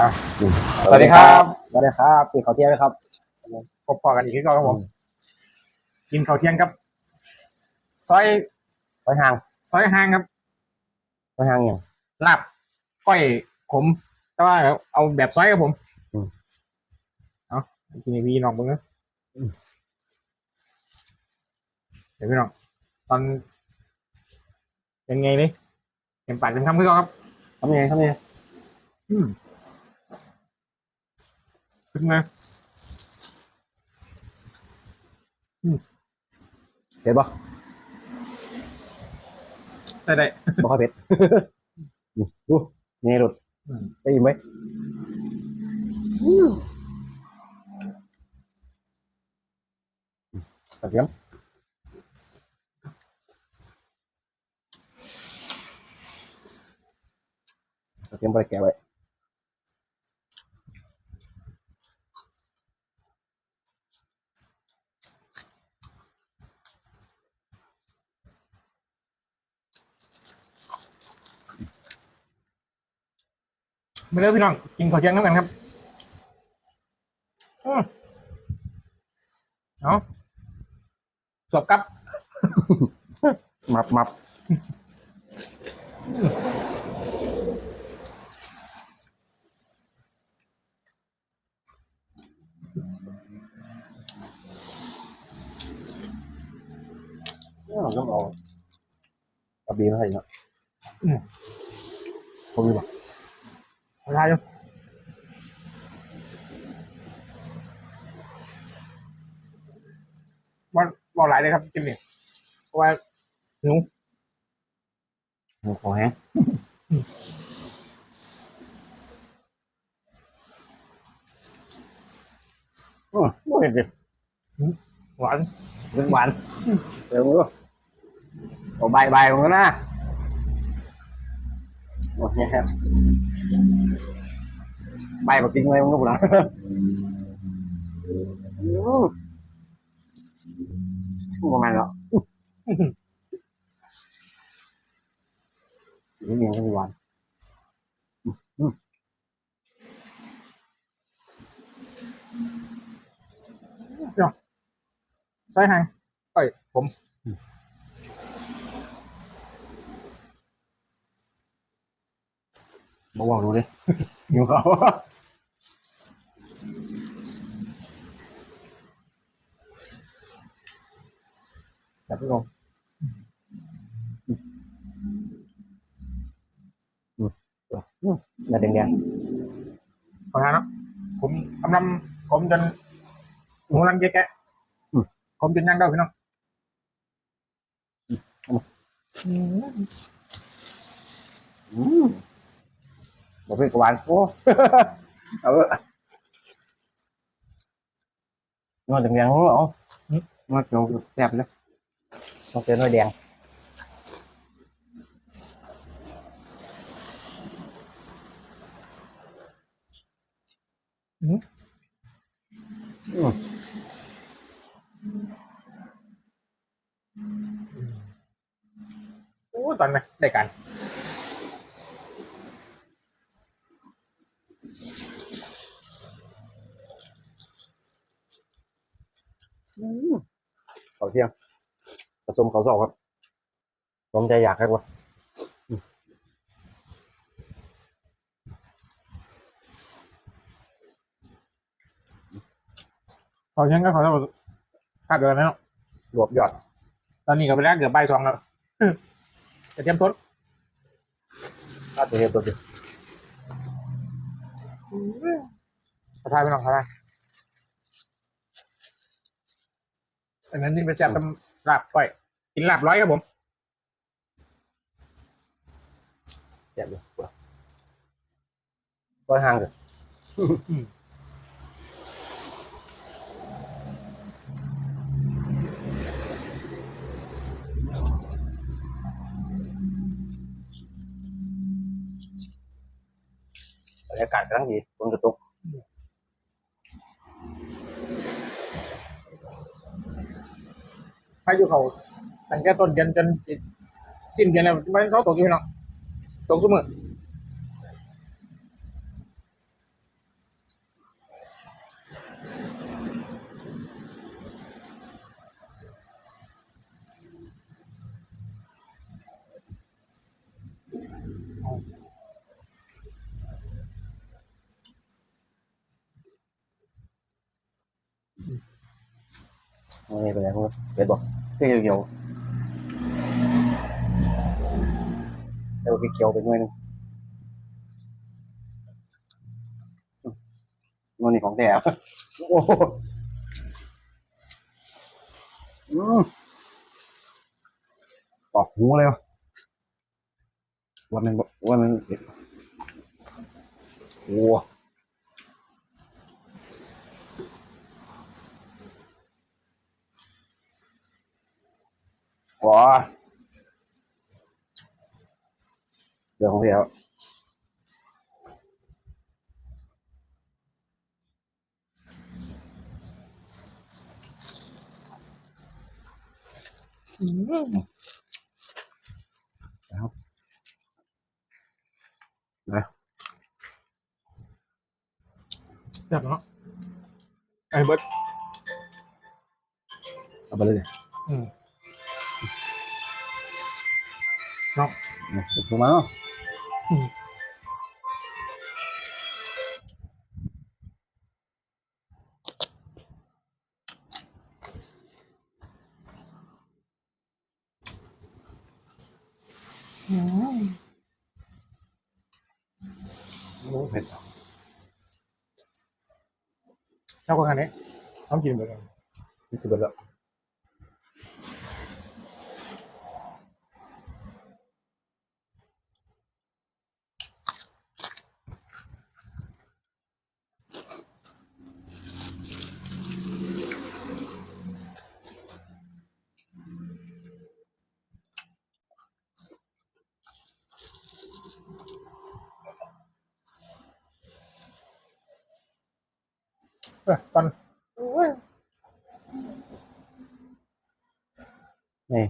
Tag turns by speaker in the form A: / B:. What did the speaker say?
A: อะ
B: อืม
A: สวัสดีครับ
B: สวัสดีครับปีเขาวเที่ยงนะครับ
A: พบพอกันอีกที่ก่อนครับผมกินข้าวเที่ยงครับ ซอย
B: ไปห่าง
A: ซอยห้างครับ
B: ไปห่างอย่าง
A: ลาบก้อยขมแต่ว่าเอาแบบซอยครับผม
B: อืม
A: เอากินในวีน้องเบิ้งนะเดี๋ยวพี่น้องตอนเป็นไงเลยเต็มปากเต็มคำขึ้นก่อนครับ
B: ทำยังไงทำยังไง
A: อืม ขึ้นมา
B: เผ็ดปะ
A: ได้ได้
B: บ่ค่อยเผ็ดอืมดูนี่หลุด
A: อืม
B: ได้ยินไหมกระเทียมกระเทียมไปแกะไว้
A: ไม่เลิกพี่น้อง กินข้าวเที่ยงน้ำกันครับอืมเอาสอบกับ
B: มับมับเนี่ยเราต้องเอากระบี่มาให้เนาะ
A: อืม
B: ผมมีบ่
A: เวลาอยู่วันบอกหลายเลยครับกินเนี่ยเพราะว่าหิว
B: ผมขอแห้งอืมไม่เห็นดิ
A: หวาน
B: เรื่องหวานเดี๋ยวมึงดูเอาใบใบของมันนะโอเคครับ ใบแบบจริงเลยมึงรู้ปะอืมประ มาณแล้วนี่มีกันหวาน
A: ใช่ไหมก้อยผม
B: บอกว่ารู้ดิอยู่เขาจับพี่ลงอืมอืมอย่าแดง
A: ขอทานเนาะผมกำลังผมจนผมกำลังเยอะแกะผมจนนั่งได้พี่น้อง
B: ๆอืม บอกเป็นกบหวานโอ้เอาเถอะนอนแดงๆของเรานอนเกี่ยวแซ่บเลยต้องเจอหน่อยแดงอืม
A: โอ้ตอนไหนได้กัน
B: เขาเที่ยงผสมเขาสอบครับผมใจอยากครับว่า
A: ขอเช่นก็ขอโทษคาดเดือนแล้วเนาะ
B: รวบยอด
A: ตอนนี้ก็ไปแล้วเกือบใบายสองแล้วจะเตรียมทด
B: ถ้าตัวเนี้ยตัวเดียว
A: ขอทายไปหน่อยขอทาย อันนั้นนี่ไปแซ่บตำลาบก้อย กินลาบร้อยครับผม
B: แซ่บเลยก็ห่างเลยบรรยากาศกำลังดีฝนจะตุก
A: พายุเขาตั้งแต่ต้นเดือนจนสิ้นเดือนแล้วมันเขาตกอยู่พี่น้องตกทุกมือ
B: ไม่เป็นไรพวกเป็ดบอกเกี่ยวเกี่ยวใส่พริกเขียวไปหน่อยหนึงอืมนนี่ของแท้อะโอ้โหอืมปอกหูเลยวะวันนึงวันนึงเผ็ดโอ้ ว้าเดี๋ยวของพี่แล้ว
A: แซ่บ เนาะไอ้เบิร์ด
B: เอาไปเลยดิ
A: อืมเนาะ
B: เนี่ยถูกมาเนาะ
A: อืม
B: โอ้เผ็ด
A: ชอบกันอันนี้ต้องกินเหมือนกัน
B: ที่สุดแล้ว
A: เออ ตอนโอ้ย
B: นี่